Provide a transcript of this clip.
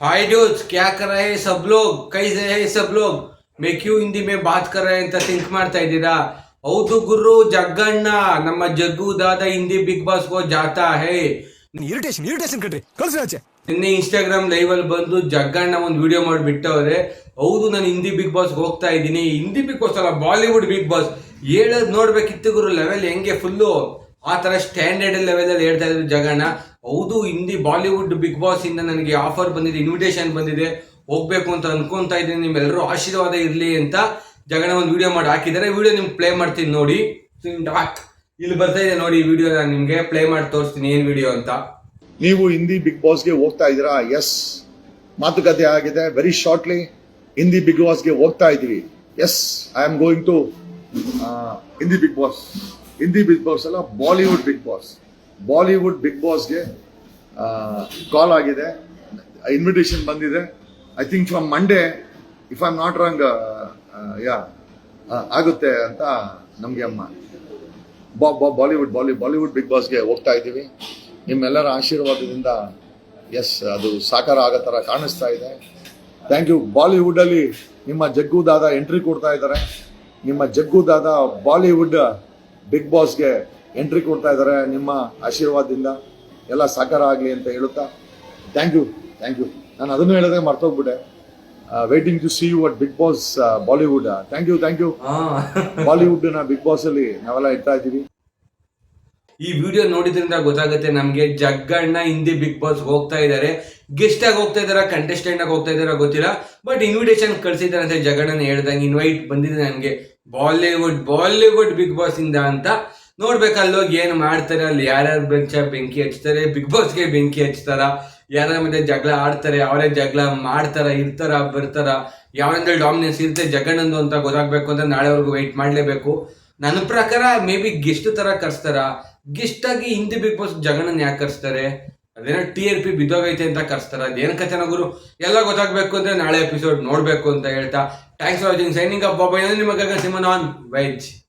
हाय दोस्त क्या कर रहे हैं सब लोग कैसे है सब लोग मैं क्यों हिंदी में बात कर रहे हैं ಅಂತ ಥಿಂಕ್ ಮಾಡ್ತಾ ಇದ್ದೀರಾ ಹೌದು ಗುರು ಜಗ್ಗಣ್ಣ ನಮ್ಮ ಜಗ್ಗು ದಾದ ಹಿಂದಿ ಬಿಗ್ ಬಾಸ್ ಗೋ ಜಾತಾ ಹೇ ಇರಿಟೇಷನ್ ಇರಿಟೇಷನ್ ಕಣ್ರಿ ಕಳ್ಸಿ ಆಚೆ ನಿನ್ನೆ ಇನ್ಸ್ಟಾಗ್ರಾಮ್ ಲೈವ್ ಅಲ್ಲಿ ಬಂದು ಜಗ್ಗಣ್ಣ ಒಂದು ವಿಡಿಯೋ ಮಾಡಿಬಿಟ್ಟವ್ರೆ ಹೌದು ನಾನು ಹಿಂದಿ ಬಿಗ್ ಬಾಸ್ ಹೋಗ್ತಾ ಇದ್ದೀನಿ ಹಿಂದಿ ಬಿಗ್ ಬಾಸ್ ಅಲ್ಲ ಬಾಲಿವುಡ್ ಬಿಗ್ ಬಾಸ್ ಹೇಳೋದ್ ನೋಡ್ಬೇಕಿತ್ತು ಗುರು ಲೆವೆಲ್ ಹೆಂಗೆ ಫುಲ್ಲು ಆ ಥರ ಸ್ಟ್ಯಾಂಡರ್ಡ್ ಲೆವೆಲಲ್ಲಿ ಹೇಳ್ತಾ ಇದ್ರು ಜಗಣ್ಣ ಹೌದು, ಹಿಂದಿ ಬಾಲಿವುಡ್ ಬಿಗ್ ಬಾಸ್ ಇಂದ ನನಗೆ ಆಫರ್ ಬಂದಿದೆ ಇನ್ವಿಟೇಷನ್ ಬಂದಿದೆ. ಹೋಗ್ಬೇಕು ಅಂತ ಅನ್ಕೊಂತ ಇದ್ದೀನಿ. ನಿಮ್ಮೆಲ್ಲರೂ ಆಶೀರ್ವಾದ ಇರಲಿ ಅಂತ ಜಗಣ್ಣ ಒಂದು ವಿಡಿಯೋ ಮಾಡಿ ಹಾಕಿದ್ದಾರೆ. ವಿಡಿಯೋ ನಿಮ್ಗೆ ಪ್ಲೇ ಮಾಡ್ತೀನಿ ನೋಡಿ. ಡಾಕ್. ಇಲ್ಲಿ ಬರ್ತಾ ಇದೆ ನೋಡಿ ವಿಡಿಯೋ ನಾನು ನಿಮಗೆ. ಪ್ಲೇ ಮಾಡಿ ತೋರಿಸ್ತೀನಿ ಏನು ವಿಡಿಯೋ ಅಂತ. ನೀವು ಹಿಂದಿ ಬಿಗ್ ಬಾಸ್ಗೆ ಹೋಗ್ತಾ ಇದ್ದೀರಾ? ಎಸ್ ಮಾತುಕತೆ ಆಗಿದೆ. ವೆರಿ ಶಾರ್ಟ್ಲಿ ಹಿಂದಿ ಬಿಗ್ ಬಾಸ್ಗೆ ಹೋಗ್ತಾ ಇದ್ದೀವಿ yes I am going to Hindi big boss. Hindi big boss ಅಲ್ಲ Bollywood big boss Bollywood big ಬಾಸ್ಗೆ call ಆಗಿದೆ. ಇನ್ವಿಟೇಷನ್ ಬಂದಿದೆ. I think from Monday if I am not wrong yeah ಆಗುತ್ತೆ ಅಂತ ನಮಗೆ ಅಮ್ಮ. ಬಾ- ಬಾ- ಬಾಲಿವುಡ್ ಬಾಲಿ ಬಾಲಿವುಡ್ ಬಿಗ್ ಬಾಸ್ಗೆ ಹೋಗ್ತಾ ಇದ್ದೀವಿ. ನಿಮ್ಮೆಲ್ಲರ ಆಶೀರ್ವಾದದಿಂದ ಎಸ್ ಅದು ಸಾಕಾರ ಆಗೋ ಥರ ಕಾಣಿಸ್ತಾ ಇದೆ. ಥ್ಯಾಂಕ್ ಯು ಬಾಲಿವುಡಲ್ಲಿ ನಿಮ್ಮ ಜಗ್ಗು ದಾದ ಎಂಟ್ರಿ ಕೊಡ್ತಾ ಇದ್ದಾರೆ. ನಿಮ್ಮ ಜಗ್ಗು ದಾದ ಬಾಲಿವುಡ್ ಬಿಗ್ ಬಾಸ್ಗೆ ಎಂಟ್ರಿ ಕೊಡ್ತಾ ಇದ್ದಾರೆ. ನಿಮ್ಮ ಆಶೀರ್ವಾದದಿಂದ ಎಲ್ಲ ಸಾಕಾರ ಆಗಲಿ ಅಂತ ಹೇಳುತ್ತಾ ಥ್ಯಾಂಕ್ ಯು ಥ್ಯಾಂಕ್ ಯು ನಾನು ಅದನ್ನು ಹೇಳೋದೇ ಮರ್ತೋಗ್ಬಿಟ್ಟೆ. Waiting to see you at big boss Bollywood thank you thank you ಬಾಲಿವುಡ್ನ ಬಿಗ್ ಬಾಸ್ ಅಲ್ಲಿ ನಾವೆಲ್ಲ ಇಡ್ತಾ ಇದ್ದೀವಿ. ಈ ವಿಡಿಯೋ ನೋಡಿದ್ರಿಂದ ಗೊತ್ತಾಗುತ್ತೆ ನಮ್ಗೆ ಜಗ್ಗಣ್ಣ ಹಿಂದಿ ಬಿಗ್ ಬಾಸ್ ಹೋಗ್ತಾ ಇದ್ದಾರೆ ಗೆಸ್ಟ್ ಆಗಿ ಹೋಗ್ತಾ ಇದಾರ ಕಂಟೆಸ್ಟೆಂಟ್ ಆಗಿ ಹೋಗ್ತಾ ಇದಾರ ಗೊತ್ತಿಲ್ಲ. ಬಟ್ ಇನ್ವಿಟೇಷನ್ ಕಳ್ಸಿದ್ದಾರೆ ಅಂತ ಜಗಣ್ಣನ ಹೇಳ್ದಂಗೆ ಇನ್ವೈಟ್ ಬಂದಿದೆ ನನಗೆ. ಬಾಲಿವುಡ್ ಬಾಲಿವುಡ್ ಬಿಗ್ ಬಾಸ್ ಇಂದ ಅಂತ. ಅಲ್ಲೋಗಿ ಏನ್ ಮಾಡ್ತಾರೆ, ಅಲ್ಲಿ ಯಾರ್ಯಾರು ಬೆಂಚ ಬೆಂಕಿ ಹಚ್ತಾರೆ, ಬಿಗ್ ಬಾಸ್ಗೆ ಬೆಂಕಿ ಹಚ್ತಾರ? ಯಾರ ಮತ್ತೆ ಜಗಳ ಆಡ್ತಾರೆ, ಅವರೇ ಜಗಳ ಮಾಡ್ತಾರ, ಇರ್ತಾರ, ಬರ್ತಾರ? ಯಾವಂದ್ರೆ ಡಾಮಿನೆನ್ಸ್ ಇರುತ್ತೆ ಜಗಣ್ಣಂದು ಅಂತ ಗೊತ್ತಾಗ್ಬೇಕು ಅಂತ ನಾಳೆವರೆಗೂ ವೆಯ್ಟ್ ಮಾಡ್ಲೇಬೇಕು. ನನ್ನ ಪ್ರಕಾರ ಮೇ ಬಿ ಗೆಸ್ಟ್ ತರ ಕರ್ಸ್ತಾರ. ಗೆಸ್ಟ್ ಆಗಿ ಹಿಂದಿ ಬಿಗ್ ಬಾಸ್ ಜಗಣನ್ ಯಾಕೆ ಕರ್ಸ್ತಾರೆ? ಅದೇನೋ ಟಿ ಆರ್ ಪಿ ಬಿದ್ದೋಗೈತೆ ಅಂತ ಕರ್ಸ್ತಾರ. ಅದೇನ್ ಕಥೆನ ಗುರು? ಎಲ್ಲ ಗೊತ್ತಾಗ್ಬೇಕು ಅಂದ್ರೆ ನಾಳೆ ಎಪಿಸೋಡ್ ನೋಡ್ಬೇಕು ಅಂತ ಹೇಳ್ತಾ. Thanks for watching signing up ಬಾಬಾ ನಿಮಗೆ ಸಿಮನ್ ಆನ್ ವೆಜ್